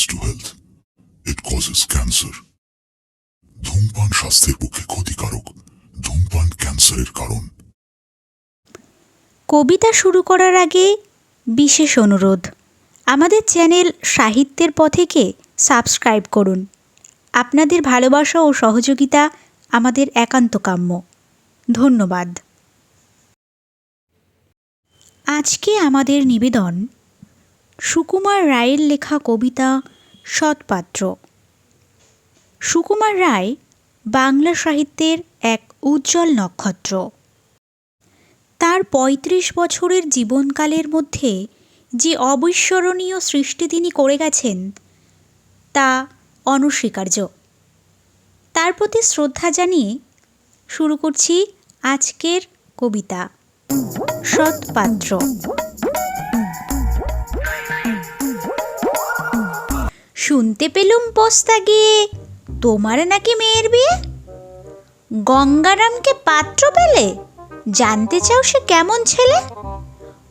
Dangerous to health it causes cancer ধূমপান স্বাস্থ্যের পক্ষে ক্ষতিকারক। ধূমপান ক্যান্সারের কারণ। কবিতা শুরু করার আগে বিশেষ অনুরোধ। আমাদের চ্যানেল সাহিত্যের পথেকে সাবস্ক্রাইব করুন। আপনাদের ভালোবাসা ও সহযোগিতা আমাদের একান্ত কাম্য। ধন্যবাদ। আজকে আমাদের নিবেদন সুকুমার রায়ের লেখা কবিতা সৎপাত্র। সুকুমার রায় বাংলা সাহিত্যের এক উজ্জ্বল নক্ষত্র। তার পঁয়ত্রিশ বছরের জীবনকালের মধ্যে যে অবিস্মরণীয় সৃষ্টি তিনি করে গেছেন, তা অনস্বীকার্য। তার প্রতি শ্রদ্ধা জানিয়ে শুরু করছি আজকের কবিতা, সৎপাত্র। শুনতে পেলুম পোস্তা গিয়ে। তোমার নাকি মেয়ের বিয়ে? গঙ্গারামকে পাত্র পেলে? জানতে চাও সে কেমন ছেলে?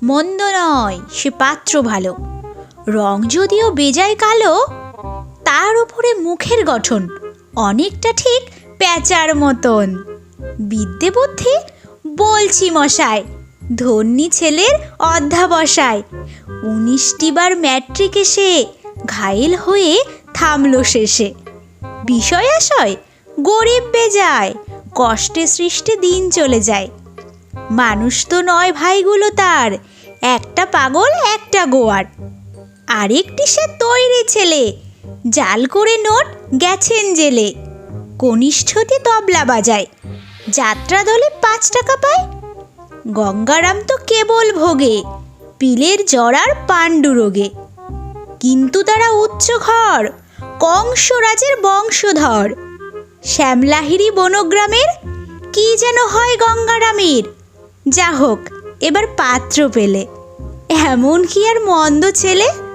মন্দ নয়, সে পাত্র ভালো। রং যদিও বেজায় কালো, তার উপরে মুখের গঠন অনেকটা ঠিক প্যাঁচার মতন। বিদ্যে বুদ্ধি বলছি মশাই, ধন্যী ছেলের অধ্যাবসায়। উনিশটি বার ম্যাট্রিক এসে ঘায়েল হয়ে থামল শেষে। বিষয় আশয় গরিব বেজায়, কষ্টে সৃষ্টি দিন চলে যায়। মানুষ তো নয় ভাইগুলো তার, একটা পাগল, একটা গোয়ার। আরেকটি সে তৈরি ছেলে, জাল করে নোট গেছেন জেলে। কনিষ্ঠতে তবলা বাজায়, যাত্রা দলে পাঁচ টাকা পায়। গঙ্গারাম তো কেবল ভোগে, পিলের জড়ার পাণ্ডু রোগে কিন্তু তারা উচ্চ ঘর কংসরাজের বংশধর। শ্যামলাহিরি বনগ্রামের কি যেন হয় গঙ্গারামের। যা হোক এবার পাত্র পেলে। এমন কি আর মন্দ ছেলে?